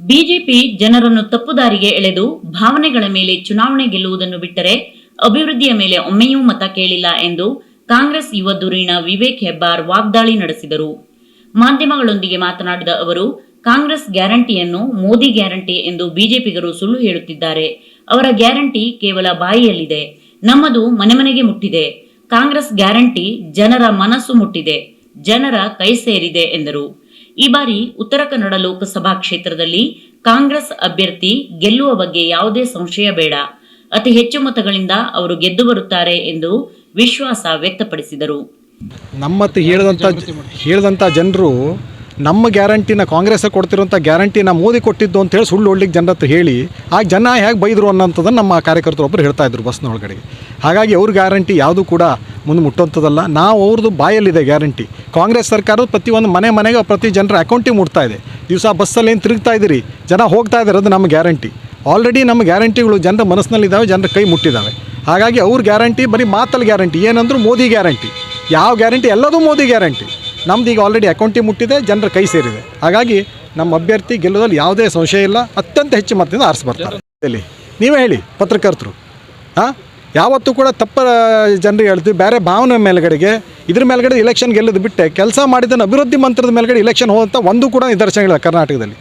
BJP ಜನರನ್ನು ತಪ್ಪುದಾರಿಗೆ ಎಳೆದು ಭಾವನೆಗಳ ಮೇಲೆ ಚುನಾವಣೆ ಗೆಲ್ಲುವುದನ್ನು ಬಿಟ್ಟರೆ ಅಭಿವೃದ್ಧಿಯ ಮೇಲೆ ಒಮ್ಮೆಯೂ ಮತ ಕೇಳಿಲ್ಲ ಎಂದು ಕಾಂಗ್ರೆಸ್ ಯುವ ಧುರೀಣ ವಿವೇಕ್ ಹೆಬ್ಬಾರ್ ವಾಗ್ದಾಳಿ ನಡೆಸಿದರು. ಮಾಧ್ಯಮಗಳೊಂದಿಗೆ ಮಾತನಾಡಿದ ಅವರು, ಕಾಂಗ್ರೆಸ್ ಗ್ಯಾರಂಟಿಯನ್ನು ಮೋದಿ ಗ್ಯಾರಂಟಿ ಎಂದು ಬಿಜೆಪಿಗರು ಸುಳ್ಳು ಹೇಳುತ್ತಿದ್ದಾರೆ. ಅವರ ಗ್ಯಾರಂಟಿ ಕೇವಲ ಬಾಯಿಯಲ್ಲಿದೆ. ನಮ್ಮದು ಮನೆ ಮನೆಗೆ ಮುಟ್ಟಿದೆ. ಕಾಂಗ್ರೆಸ್ ಗ್ಯಾರಂಟಿ ಜನರ ಮನಸ್ಸು ಮುಟ್ಟಿದೆ. ಜನರ ಕೈ ಸೇರಿದೆ ಎಂದರು. ಈ ಬಾರಿ ಉತ್ತರ ಕನ್ನಡ ಲೋಕಸಭಾ ಕ್ಷೇತ್ರದಲ್ಲಿ ಕಾಂಗ್ರೆಸ್ ಅಭ್ಯರ್ಥಿ ಗೆಲ್ಲುವ ಬಗ್ಗೆ ಯಾವುದೇ ಸಂಶಯ ಬೇಡ. ಅತಿ ಹೆಚ್ಚು ಮತಗಳಿಂದ ಅವರು ಗೆದ್ದು ಬರುತ್ತಾರೆ ಎಂದು ವಿಶ್ವಾಸ ವ್ಯಕ್ತಪಡಿಸಿದರು. ನಮ್ಮ ಹೇಳಿದಂಥ ಹೇಳಿದಂಥ ಜನರು ನಮ್ಮ ಗ್ಯಾರಂಟಿನ ಕಾಂಗ್ರೆಸ್ ಕೊಡ್ತಿರೋಂಥ ಗ್ಯಾರಂಟಿನ ಮೋದಿ ಕೊಟ್ಟಿದ್ದು ಅಂತ ಹೇಳಿ ಸುಳ್ಳು ಹೊಡ್ಲಿಕ್ಕೆ ಜನರ ಹತ್ರ ಹೇಳಿ ಆ ಜನ ಹೇಗೆ ಬೈದರು ಅನ್ನೋಂಥದ್ದನ್ನು ನಮ್ಮ ಕಾರ್ಯಕರ್ತರು ಒಬ್ಬರು ಹೇಳ್ತಾ ಇದ್ರು ಬಸ್ನೊಳಗಡೆ. ಹಾಗಾಗಿ ಅವ್ರ ಗ್ಯಾರಂಟಿ ಯಾವುದು ಕೂಡ ಮುಂದೆ ಮುಟ್ಟುವಂಥದ್ದಲ್ಲ. ನಾವು ಅವ್ರದ್ದು ಬಾಯಲ್ಲಿದೆ ಗ್ಯಾರಂಟಿ. ಕಾಂಗ್ರೆಸ್ ಸರ್ಕಾರದ ಪ್ರತಿಯೊಂದು ಮನೆ ಮನೆಗೆ ಪ್ರತಿ ಜನರ ಅಕೌಂಟಿಗೆ ಮುಟ್ತಾ ಇದೆ. ದಿವಸ ಬಸ್ಸಲ್ಲಿ ಏನು ತಿರುಗ್ತಾ ಇದ್ದೀರಿ ಜನ ಹೋಗ್ತಾ ಇದ್ದಾರೆ ಅದು ನಮ್ಮ ಗ್ಯಾರಂಟಿ. ಆಲ್ರೆಡಿ ನಮ್ಮ ಗ್ಯಾರಂಟಿಗಳು ಜನರ ಮನಸ್ಸಿನಲ್ಲಿದ್ದಾವೆ ಜನರ ಕೈ ಮುಟ್ಟಿದ್ದಾವೆ ಹಾಗಾಗಿ ಅವ್ರ ಗ್ಯಾರಂಟಿ, ಬರೀ ಮಾತಲ್ಲಿ ಗ್ಯಾರಂಟಿ, ಏನಂದ್ರು ಮೋದಿ ಗ್ಯಾರಂಟಿ. ಯಾವ ಗ್ಯಾರಂಟಿ? ಎಲ್ಲದೂ ಮೋದಿ ಗ್ಯಾರಂಟಿ. ನಮ್ದು ಈಗ ಆಲ್ರೆಡಿ ಅಕೌಂಟಿ ಮುಟ್ಟಿದೆ, ಜನರ ಕೈ ಸೇರಿದೆ. ಹಾಗಾಗಿ ನಮ್ಮ ಅಭ್ಯರ್ಥಿ ಗೆಲ್ಲೋದಲ್ಲಿ ಯಾವುದೇ ಸಂಶಯ ಇಲ್ಲ, ಅತ್ಯಂತ ಹೆಚ್ಚು ಮತದಿಂದ ಆರಿಸಿ ಬರ್ತಾರೆ. ಇಲ್ಲಿ ನೀವೇ ಹೇಳಿ, ಪತ್ರಕರ್ತರು. ಹಾಂ? ಯಾವತ್ತೂ ಕೂಡ ತಪ್ಪ ಜನರಿಗೆ ಹೇಳ್ತೀವಿ, ಬೇರೆ ಭಾವನೆ ಮೇಲ್ಗಡೆಗೆ, ಇದ್ರ ಮೇಲ್ಗಡೆ ಇಲೆಕ್ಷನ್ ಗೆಲ್ಲೋದು ಬಿಟ್ಟೆ, ಕೆಲಸ ಮಾಡಿದ್ದನ್ನು ಅಭಿವೃದ್ಧಿ ಮಂತ್ರದ ಮೇಲ್ಗಡೆ ಇಲೆಕ್ಷನ್ ಹೋದಂಥ ಒಂದು ಕೂಡ ನಿದರ್ಶನಗಳಿಲ್ಲ ಕರ್ನಾಟಕದಲ್ಲಿ.